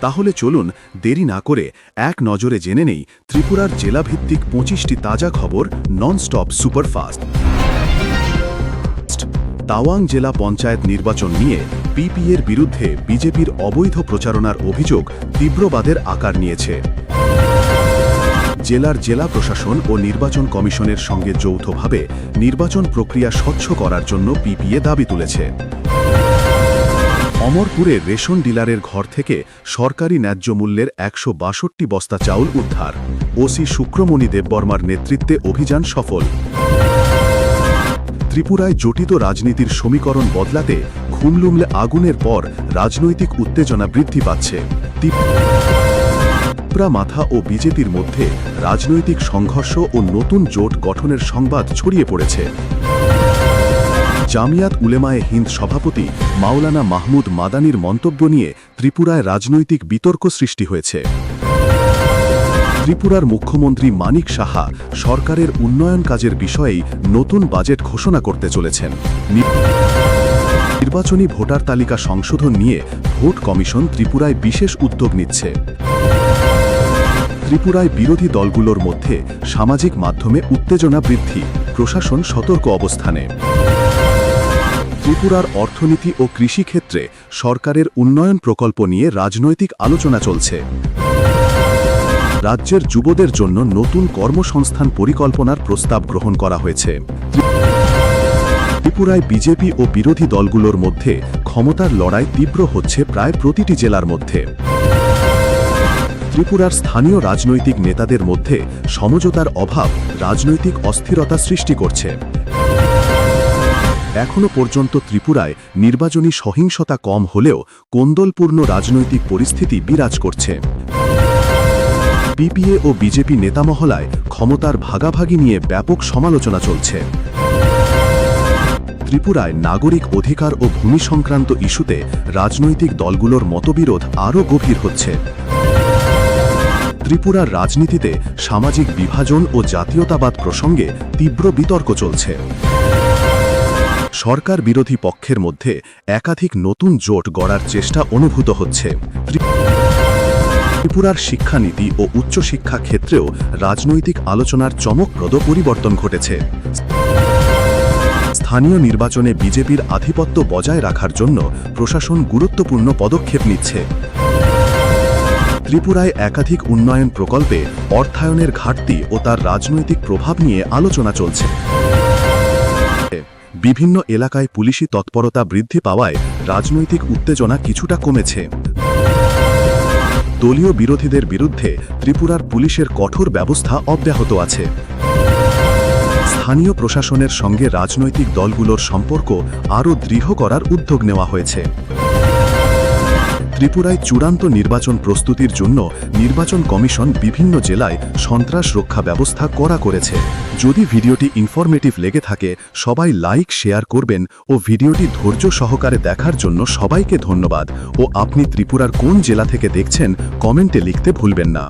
তাহলে চলুন দেরি না করে এক নজরে জেনে নেই ত্রিপুরার জেলাভিত্তিক পঁচিশটি তাজা খবর ননস্টপ সুপারফাস্ট তাওয়াং জেলা পঞ্চায়েত নির্বাচন নিয়ে পিপিএর বিরুদ্ধে বিজেপির অবৈধ প্রচারণার অভিযোগ তীব্রবাদের আকার নিয়েছে। জেলার জেলা প্রশাসন ও নির্বাচন কমিশনের সঙ্গে যৌথভাবে নির্বাচন প্রক্রিয়া স্বচ্ছ করার জন্য পিপিএ দাবি তুলেছে। অমরপুরে রেশন ডিলারের ঘর থেকে সরকারি ন্যায্য মূল্যের একশো বাষট্টি বস্তা চাউল উদ্ধার। ওসি শুক্রমণি দেববর্মার নেতৃত্বে অভিযান সফল। ত্রিপুরায় জটিত রাজনীতির সমীকরণ বদলাতে খুমলুমলে আগুনের পর রাজনৈতিক উত্তেজনা বৃদ্ধি পাচ্ছে। ত্রিপুরা মাথা ও বিজেপির মধ্যে রাজনৈতিক সংঘর্ষ ও নতুন জোট গঠনের সংবাদ ছড়িয়ে পড়েছে। জামিয়াত উলেমায়ে হিন্দ সভাপতি মাওলানা মাহমুদ মাদানির মন্তব্য নিয়ে ত্রিপুরায় রাজনৈতিক বিতর্ক সৃষ্টি হয়েছে। ত্রিপুরার মুখ্যমন্ত্রী মানিক সাহা সরকারের উন্নয়ন কাজের বিষয়েই নতুন বাজেট ঘোষণা করতে চলেছেন। নির্বাচনী ভোটার তালিকা সংশোধন নিয়ে ভোট কমিশন ত্রিপুরায় বিশেষ উদ্যোগ নিচ্ছে। ত্রিপুরায় বিরোধী দলগুলোর মধ্যে সামাজিক মাধ্যমে উত্তেজনা বৃদ্ধি, প্রশাসন সতর্ক অবস্থানে। ত্রিপুরার অর্থনীতি ও কৃষিক্ষেত্রে সরকারের উন্নয়ন প্রকল্প নিয়ে রাজনৈতিক আলোচনা চলছে। রাজ্যের যুবদের জন্য নতুন কর্মসংস্থান পরিকল্পনার প্রস্তাব গ্রহণ করা হয়েছে। ত্রিপুরায় বিজেপি ও বিরোধী দলগুলোর মধ্যে ক্ষমতার লড়াই তীব্র হচ্ছে প্রায় প্রতিটি জেলার মধ্যে। ত্রিপুরার স্থানীয় রাজনৈতিক নেতাদের মধ্যে সমঝোতার অভাব রাজনৈতিক অস্থিরতা সৃষ্টি করছে। এখনও পর্যন্ত ত্রিপুরায় নির্বাচনী সহিংসতা কম হলেও কোন্দলপূর্ণ রাজনৈতিক পরিস্থিতি বিরাজ করছে। পিপিএ ও বিজেপি নেতামহলায় ক্ষমতার ভাগাভাগি নিয়ে ব্যাপক সমালোচনা চলছে। ত্রিপুরায় নাগরিক অধিকার ও ভূমি সংক্রান্ত ইস্যুতে রাজনৈতিক দলগুলোর মতবিরোধ আরও গভীর হচ্ছে। ত্রিপুরার রাজনীতিতে সামাজিক বিভাজন ও জাতীয়তাবাদ প্রসঙ্গে তীব্র বিতর্ক চলছে। সরকার বিরোধী পক্ষের মধ্যে একাধিক নতুন জোট গড়ার চেষ্টা অনুভূত হচ্ছে। ত্রিপুরার শিক্ষানীতি ও উচ্চশিক্ষা ক্ষেত্রেও রাজনৈতিক আলোচনার চমকপ্রদ পরিবর্তন ঘটেছে। স্থানীয় নির্বাচনে বিজেপির আধিপত্য বজায় রাখার জন্য প্রশাসন গুরুত্বপূর্ণ পদক্ষেপ নিচ্ছে। ত্রিপুরায় একাধিক উন্নয়ন প্রকল্পে অর্থায়নের ঘাটতি ও তার রাজনৈতিক প্রভাব নিয়ে আলোচনা চলছে। বিভিন্ন এলাকায় পুলিশি তৎপরতা বৃদ্ধি পাওয়ায় রাজনৈতিক উত্তেজনা কিছুটা কমেছে। দলীয় বিরোধীদের বিরুদ্ধে ত্রিপুরার পুলিশের কঠোর ব্যবস্থা অব্যাহত আছে। স্থানীয় প্রশাসনের সঙ্গে রাজনৈতিক দলগুলোর সম্পর্ক আরও দৃঢ় করার উদ্যোগ নেওয়া হয়েছে। ত্রিপুরায় চূড়ান্ত নির্বাচন প্রস্তুতির জন্য নির্বাচন কমিশন বিভিন্ন জেলায় সন্ত্রাস রক্ষা ব্যবস্থা করা করেছে। যদি ভিডিওটি ইনফরমেটিভ লেগে থাকে, সবাই লাইক শেয়ার করবেন ও ভিডিওটি ধৈর্য সহকারে দেখার জন্য সবাইকে ধন্যবাদ। ও আপনি ত্রিপুরার কোন জেলা থেকে দেখছেন, কমেন্টে লিখতে ভুলবেন না।